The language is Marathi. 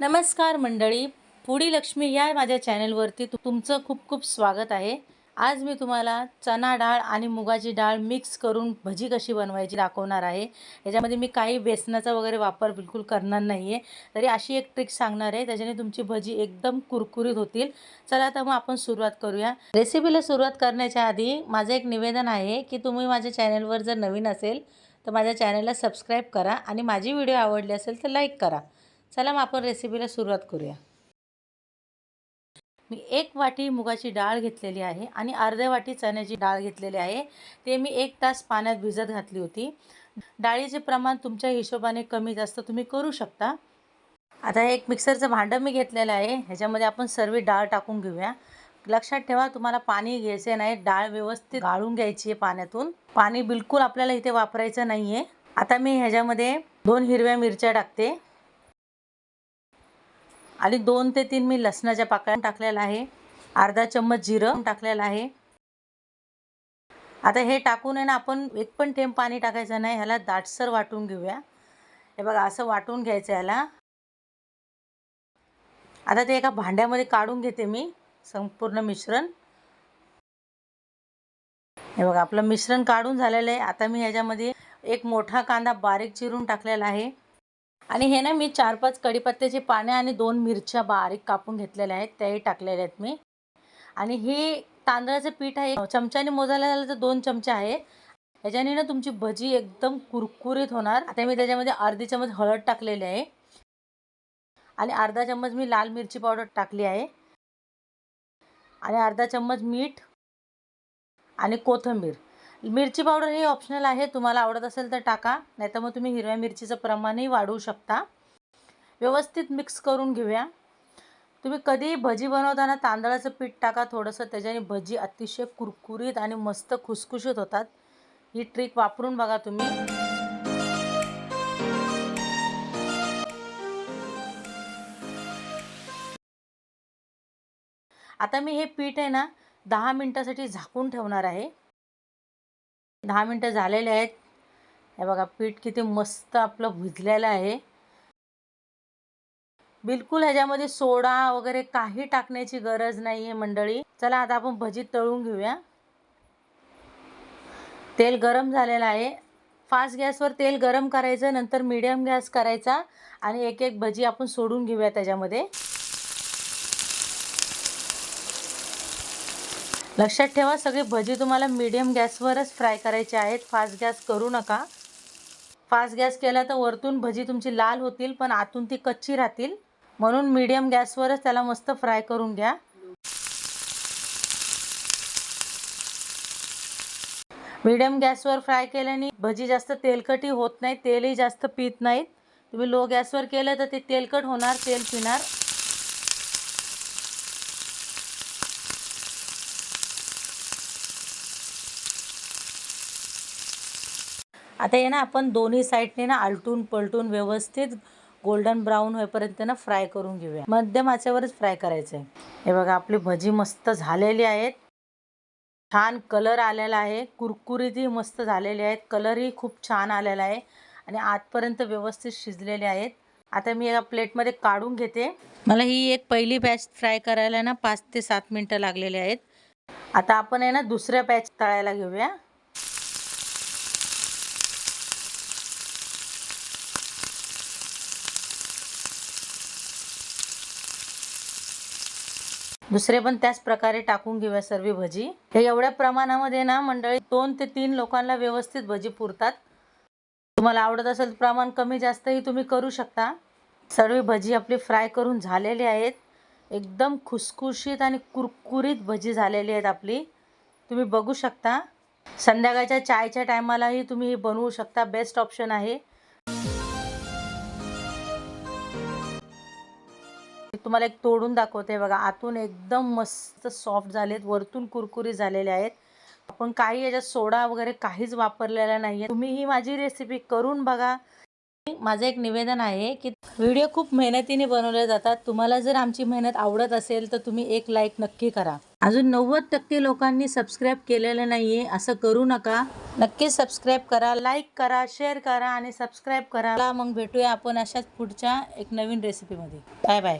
नमस्कार मंडळी. पुडी लक्ष्मी या माझ्या चॅनलवरती तुमचं खूप खूप स्वागत आहे. आज मी तुम्हाला चना डाळ आणि मुगाची डाळ मिक्स करून भजी कशी बनवायची दाखवणार आहे. याच्यामध्ये मी काही बेसनाचा वगैरे वापर बिलकुल करणार नाही आहे तरी अशी एक ट्रिक सांगणार आहे. त्याच्याने तुमची भजी एकदम कुरकुरीत होतील. चला तर मग आपण सुरुवात करूया. रेसिपीला सुरुवात करण्याच्या आधी माझं एक निवेदन आहे की तुम्ही माझ्या चॅनलवर जर नवीन असेल तर माझ्या चॅनलला सबस्क्राईब करा आणि माझी व्हिडिओ आवडली असेल तर लाईक करा. चला मग आपण रेसिपीला सुरुवात करूया. मी एक वाटी मुगाची डाळ घेतलेली आहे आणि अर्ध्या वाटी चण्याची डाळ घेतलेली आहे. ते मी एक तास पाण्यात भिजत घातली होती. डाळीचे प्रमाण तुमच्या हिशोबाने कमी जास्त तुम्ही करू शकता. आता एक मिक्सरचं भांडं मी घेतलेलं आहे. ह्याच्यामध्ये आपण सर्व डाळ टाकून घेऊया. लक्षात ठेवा तुम्हाला पाणी घ्यायचे नाही. डाळ व्यवस्थित गाळून घ्यायची आहे पाण्यातून. पाणी बिलकुल आपल्याला इथे वापरायचं नाही आहे आता मी ह्याच्यामध्ये दोन हिरव्या मिरच्या टाकते. आणि दोन ते तीन मी लसणाच्या पाकळ्या टाकलेला आहे. अर्धा चम्मच जिरं टाकलेलं आहे. आता हे टाकून आहे ना आपण एक पण थेंब पाणी टाकायचं नाही ह्याला दाटसर वाटून घेऊया. हे बघा असं वाटून घ्यायचं ह्याला. आता ते एका भांड्यामध्ये काढून घेते मी संपूर्ण मिश्रण. हे बघा आपलं मिश्रण काढून झालेलं आहे. आता मी ह्याच्यामध्ये एक मोठा कांदा बारीक चिरून टाकलेला आहे. आणि हे ना मी चार पाच कडीपत्त्याची पाने आणि दोन मिरच्या बारीक कापून घेतलेल्या आहेत त्याही टाकलेल्या आहेत मी. आणि हे तांदळाचं पीठ आहे चमच्याने मोजायला झालं तर दोन चमचे आहे. ह्याच्याने ना तुमची भजी एकदम कुरकुरीत होणार. आता मी त्याच्यामध्ये अर्धी चमच हळद टाकलेली आहे. आणि अर्धा चम्मच मी लाल मिरची पावडर टाकली आहे. आणि अर्धा चम्मच मीठ आणि कोथिंबीर. मिरची पावडर हे ऑप्शनल आहे. तुम्हाला आवडत असेल तर टाका. नाहीतर मग तुम्ही हिरव्या मिरचीचं प्रमाणही वाढवू शकता. व्यवस्थित मिक्स करून घेऊया. तुम्ही कधीही भजी बनवताना तांदळाचं पीठ टाका थोडंसं. त्याच्याने भजी अतिशय कुरकुरीत आणि मस्त खुसखुशीत होतात. ही ट्रिक वापरून बघा तुम्ही. आता मी हे पीठ आहे ना दहा मिनटासाठी झाकून ठेवणार आहे. दहा मिनटं झालेले आहेत. हे बघा पीठ किती मस्त आपलं भुजलेलं आहे. बिलकुल ह्याच्यामध्ये सोडा वगैरे काही टाकण्याची गरज नाही आहे मंडळी. चला आता आपण भजी तळून घेऊया. तेल गरम झालेलं आहे. फास्ट गॅसवर तेल गरम करायचं नंतर मीडियम गॅस करायचा आणि एक एक भजी आपण सोडून घेऊया त्याच्यामध्ये. लक्षात ठेवा सगळे भजी तुम्हाला मीडियम गॅसवरच फ्राय करायचे आहेत. फास्ट गॅस करू नका. फास्ट गॅस केला तर वरतून भजी तुमची लाल होतील पण आतून ती कच्ची राहतील. म्हणून मीडियम गॅसवरच त्याला मस्त फ्राय करून घ्या. मीडियम गॅसवर फ्राय केल्याने भजी जास्त तेलकटी होत नाही तेलही जास्त पित नाहीत. तुम्ही लो गॅसवर केलं तर ते तेलकट होणार तेल पिणार. आता हे ना आपण दोन्ही साईडने ना आलटून पलटून व्यवस्थित गोल्डन ब्राऊन होईपर्यंत ना फ्राय करून घेऊया. मध्यम आचेवरच फ्राय करायचं आहे हे बघा आपली भजी मस्त झालेली आहेत. छान कलर आलेला आहे. कुरकुरीतही मस्त झालेली आहेत. कलरही खूप छान आलेला आहे. आणि आतपर्यंत व्यवस्थित शिजलेले आहेत. आता मी एका प्लेटमध्ये काढून घेते. मला ही एक पहिली बॅच फ्राय करायला ना पाच ते सात मिनटं लागलेले आहेत. आता आपण आहे ना दुसऱ्या बॅच तळायला घेऊया. दुसरे पण त्याच प्रकारे टाकून घेऊया सर्व भजी. हे एवढ्या प्रमाणामध्ये ना मंडळी दोन ते तीन लोकांना व्यवस्थित भजी पुरतात. तुम्हाला आवडत असेल प्रमाण कमी जास्तही तुम्ही करू शकता. सर्व भजी आपली फ्राय करून झालेली आहेत. एकदम खुसखुशीत आणि कुरकुरीत भजी झालेली आहेत आपली. तुम्ही बघू शकता. संध्याकाळच्या चायच्या टायमालाही तुम्ही ही बनवू शकता. बेस्ट ऑप्शन आहे. तुम्हाला एक तोडून दाखवते बघा. आतून एकदम मस्त सॉफ्ट झालेत. वरतून कुरकुरी झालेले आहेत. आपण काही याच्यात सोडा वगैरे काहीच वापरलेला नाही आहे तुम्ही ही माझी रेसिपी करून बघा. माझं एक निवेदन आहे की व्हिडिओ खूप मेहनतीने बनवले जातात. तुम्हाला जर आमची मेहनत आवडत असेल तर तुम्ही एक लाईक नक्की करा. अजून नव्वद टक्के लोकांनी सबस्क्राईब केलेलं नाहीये. असं करू नका. नक्की सबस्क्राईब करा लाईक करा शेअर करा आणि सबस्क्राईब करा. मग भेटूया आपण अशाच पुढच्या एक नवीन रेसिपीमध्ये बाय बाय